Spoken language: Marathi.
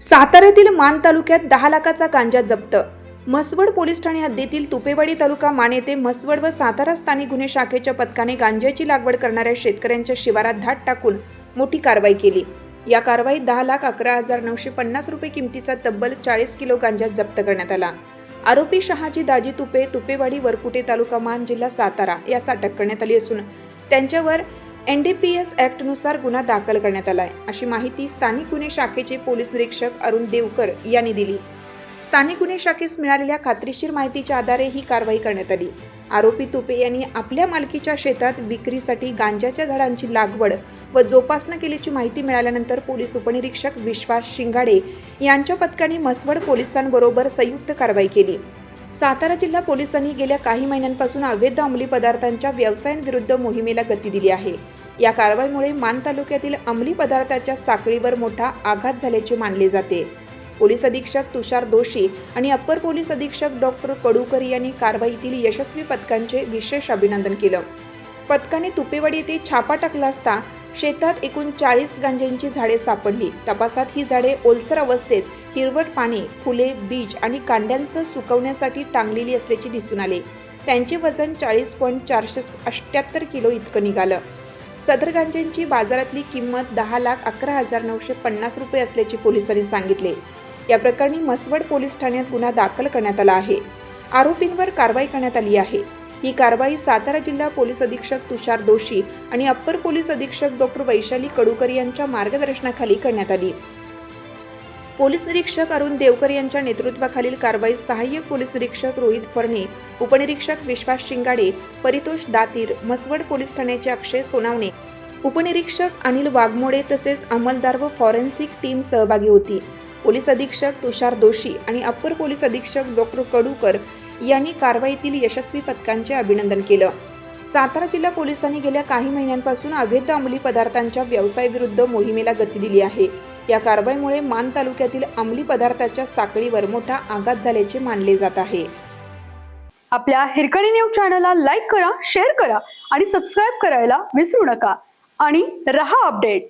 साताऱ्यातील मान तालुक्यात दहा लाखाचा गांजा जप्त. म्हसवड पोलीस ठाणे हद्दीतील तुपेवाडी तालुका मान येथे म्हसवड व सातारा स्थानिक गुन्हे शाखेच्या पथकाने गांजाची लागवड करणाऱ्या शेतकऱ्यांच्या शिवारात धाट टाकून मोठी कारवाई केली. या कारवाईत दहा लाख अकरा हजार नऊशे पन्नास रुपये किमतीचा तब्बल चाळीस किलो गांजा जप्त करण्यात आला. आरोपी शहाजी दाजी तुपे तुपेवाडी वरकुटे तालुका मान जिल्हा सातारा यास अटक करण्यात आली असून त्यांच्यावर एन डी पी एस ॲक्टनुसार गुन्हा दाखल करण्यात आला आहे अशी माहिती स्थानिक गुन्हे शाखेचे पोलीस निरीक्षक अरुण देवकर यांनी दिली. स्थानिक गुन्हे शाखेस मिळालेल्या खात्रीशीर माहितीच्या आधारे ही कारवाई करण्यात आली. आरोपी तुपे यांनी आपल्या मालकीच्या शेतात विक्रीसाठी गांजाच्या झाडांची लागवड व जोपासना केल्याची माहिती मिळाल्यानंतर पोलीस उपनिरीक्षक विश्वास शिंगाडे यांच्या पथकाने म्हसवड पोलिसांबरोबर संयुक्त कारवाई केली. सातारा जिल्हा पोलिसांनी गेल्या काही महिन्यांपासून अवैध अंमली पदार्थांच्या व्यवसायांविरुद्ध मोहिमेला गती दिली आहे. या कारवाईमुळे मान तालुक्यातील अंमली पदार्थाच्या साखळीवर मोठा आघात झाल्याचे मानले जाते. पोलीस अधीक्षक तुषार दोशी आणि अप्पर पोलीस अधीक्षक डॉक्टर कडूकर यांनी कारवाईतील यशस्वी पथकांचे विशेष अभिनंदन केलं. पथकाने तुपेवाडी येथे छापा टाकला असता शेतात एकूण चाळीस गांजांची झाडे सापडली. तपासात ही झाडे ओलसर अवस्थेत हिरवट पाने फुले बीज आणि कांड्यांसह सुकवण्यासाठी टांगलेली असल्याचे दिसून आले. त्यांचे वजन चाळीस पॉईंट चारशे अठ्ठ्याहत्तर किलो इतकं निघालं. सदर गांजांची बाजारातली किंमत दहा लाख अकरा हजार नऊशे पन्नास रुपये असल्याचे पोलिसांनी सांगितले. या प्रकरणी म्हसवड पोलीस ठाण्यात गुन्हा दाखल करण्यात आला आहे. आरोपींवर कारवाई करण्यात आली आहे. ही कारवाई सातारा जिल्हा पोलीस अधीक्षक तुषार दोशी आणि अप्पर पोलीस अधीक्षक डॉक्टर वैशाली कडूकर यांच्या मार्गदर्शनाखाली करण्यात आली. पोलीस निरीक्षक अरुण देवकर यांच्या नेतृत्वाखालील कारवाईत सहाय्यक पोलीस निरीक्षक रोहित फरणे उपनिरीक्षक विश्वास शिंगाडे परितोष दातीर म्हसवड पोलीस ठाण्याचे अक्षय सोनावणे उपनिरीक्षक अनिल वाघमोडे तसेच अंमलदार व फॉरेन्सिक टीम सहभागी होती. पोलीस अधीक्षक तुषार दोशी आणि अप्पर पोलीस अधीक्षक डॉक्टर कडूकर यांनी कारवाईतील यशस्वी पथकांचे अभिनंदन केलं. सातारा जिल्हा पोलिसांनी गेल्या काही महिन्यांपासून अवैध अंमली पदार्थांच्या व्यवसायाविरुद्ध मोहिमेला गती दिली आहे. या कारवाईमुळे मान तालुक्यातील अंमली पदार्थाच्या साखळीवर मोठा आघात झाल्याचे मानले जात आहे. आपल्या हिरकणी न्यूज चॅनलला लाईक करा शेअर करा आणि सबस्क्राईब करायला विसरू नका. आणि रहा अपडेट.